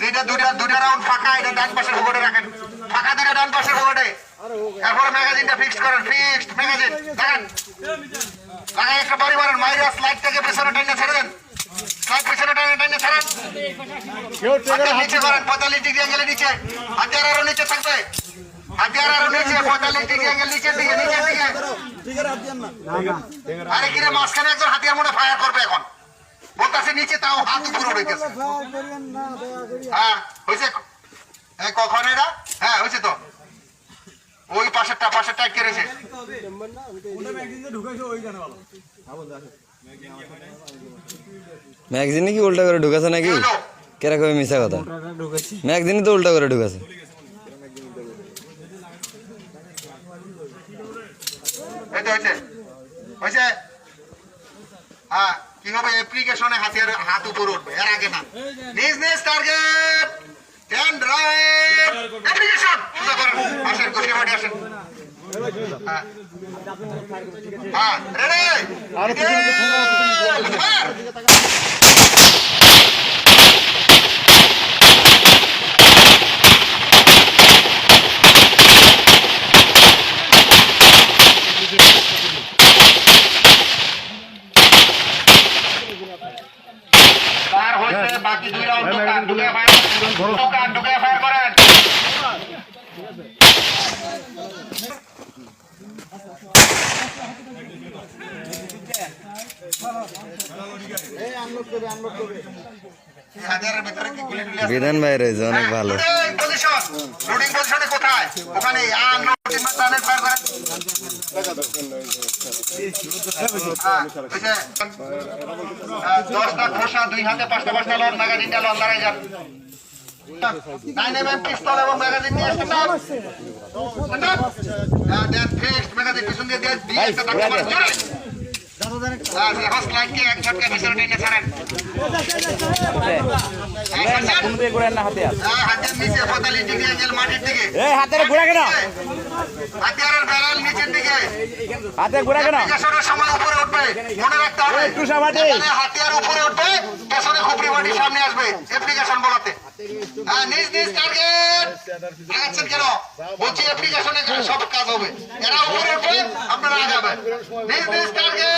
যেটা দুইটা দুইটা রাউন্ড ফাঁকা এটা ডান পাশের পকেটে রাখেন। ফাঁকা দুইটা ডান পাশের পকেটে ম্যাগাজিনটা করেন ফিক্সড ম্যাগাজিন দেখেন লাগাই একটা বাড়ি মারেন মাইরা স্লাইডটাকে পেছনে টেনে ছেড়ে দেন। স্লাইড পেছনে টেনে টেনে ছাড়েন। নিচে করেন পঁয়তাল্লিশ ডিগ্রি নিচে। হাতিয়ার আরও নিচে থাকবে। হাতিয়ার আরও নিচে পঁয়তাল্লিশ ডিগ্রি অ্যাঙ্গেল নিচের দিকে নিচের দিকে। আরে কিরে মাঝখানে একজন হাতিয়ার মনে ফায়ার করবে এখন। বলতেছে নিচে তাও হাত উপরে উঠেছে হ্যাঁ হয়েছে কখন এরা হ্যাঁ হয়েছে তো? ওই পাশেরটা পাশেরটা কেড়েছে ম্যাগজিনে কি উল্টা করে ঢুকাছে নাকি? হলো? কেরা কবে মিশা কথা। ম্যাগজিনে তো উল্টা করে ঢুকাছে। হয়েছে হয়েছে? হ্যাঁ। কি হবে অ্যাপ্লিকেশনে হাতিয়ার হাত উপর উঠবে? এর আগে না। নিজ নিজ টার্গেট টেন রাইট অ্যাপ্লিকেশন সোজা করেন আসেন গোষ্ঠী মাঠে আসেন। হ্যাঁ। হ্যাঁ রেডি তার হয়েছে বাকি দুই রাউন্ড দোকান ঢুকে ফায়ার দোকান ঢুকে ফায়ার করেন। হাজারের ভিতরে কি গুলি টুলি আছে? বিধান ভাই রয়েছে অনেক ভালো। লোডিং পজিশন লোডিং পজিশনে কোথায়? ওখানে হ্যাঁ, হ্যাঁ, খোসা দুই হাতে পাঁচটা পাঁচটা লন দাঁড়াই যান। নাইন এম এম পিস্তল এবং ম্যাগাজিন নিয়ে আসতে হ্যাঁ দেন ফিক্সড ম্যাগাজিন পিছন দিয়ে দিয়ে দিয়ে হাতের ঘোরা কেন হাতে ঘোরা কেন মনে সামনে বলছি সব কাজ হবে। উপরে উঠবে, আপনারা আগাবেন। নিজ নিজ টার্গেট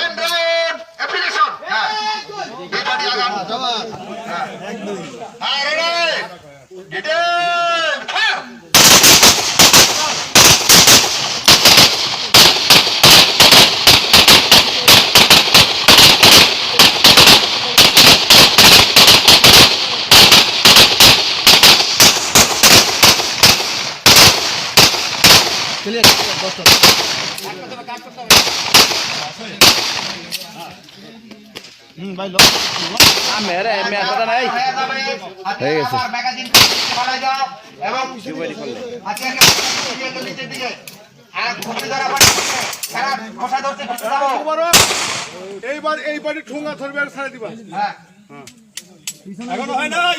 এন্ড্রয়েড অ্যাপ্লিকেশন এই বাড়ি আগান হ্যাঁ হ্যাঁ রেডি ডিটেল ফায়ার মেরে মেয়ে কথা নাই হয়ে গেছে। ম্যাগাজিন পালাই যাও এবং হাতিয়ারকে নিচের দিকে এইবার এই বাড়ি ঠোঙা ধরবে আর ছাড়ে দিবা। হ্যাঁ। এখনও হয় নাই?